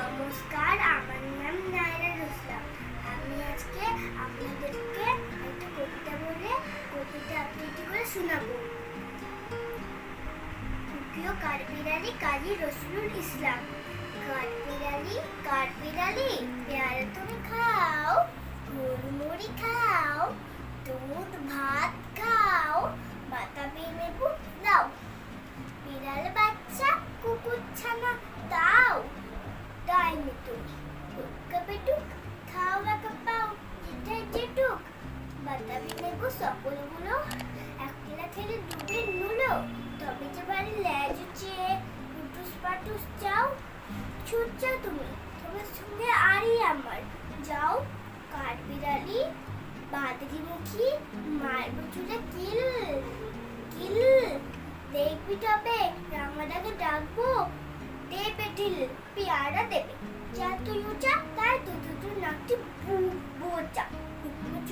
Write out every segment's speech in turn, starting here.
নমস্কার, আমার নাম নায়রা রুসলাম আমি আজকে আপনাদেরকে একটা কবিতা বলে, কবিতা আবৃত্তি করে শোনাবো। প্রিয় কারবিরালি কাজী রসুলুল ইসলাম। কারবিরালি কাঠবিড়ালি বাতাবি লেবু সকলগুলো খেলে ডুবে নুলো। তবে যে বাড়ি ল্যাজ উঠছে টুটুস পাটুস চাও ছুট যাও তুমি। তোমার সঙ্গে আরই আমার। যাও, কাঠ বাদরি মুখী মারবো কিল কিল। দেখবি তবে, রাঙাটাকে ডাকবো দে পেটিল পেয়ারা দেবে।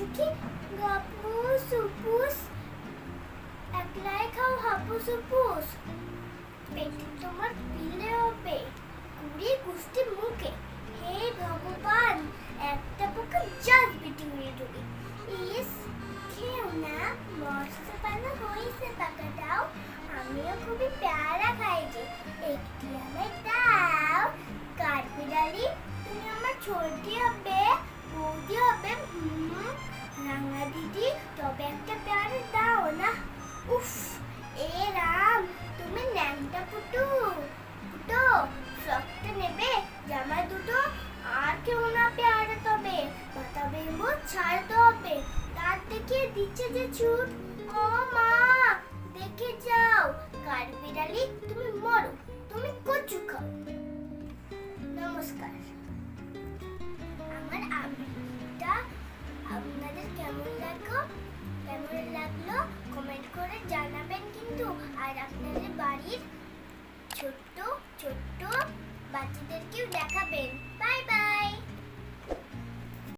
চুকি গাপুস উপুস একলাই খাও হাপুস উপুস পেটে তোমার পিলে হবে কুড়ি গুষ্টি মুখে হে ভগবান একটা পোকা জাস্ট বিটি উড়িয়ে ঢুকে ইস খেও না মস্ত পানা হয়েছে পাকাটাও আমিও খুবই প্যারা খাই যে একটি আমায় দাও কাঠবিড়ালি তুমি আমার ছোটি হবে বৌদি হবে রাঙা দিদি, তবে একটা প্যারা দাও না। উফ, এ রাম, তুমি ন্যাংটা পুটু। পুটো, ফ্রকটা নেবে জামা দুটো, আর কেউ না পেয়ারা তবে। পাতা বেম্বু ছাড়তে হবে তার থেকে দিচ্ছে যে ছুট। ও মা, দেখে যাও, কার বিড়ালি তুমি কেমন লাগল? কেমন লাগল? কমেন্ট করে জানাবেন কিন্তু। আর আপনাদের বাড়ির ছোট্ট ছোট্ট বাই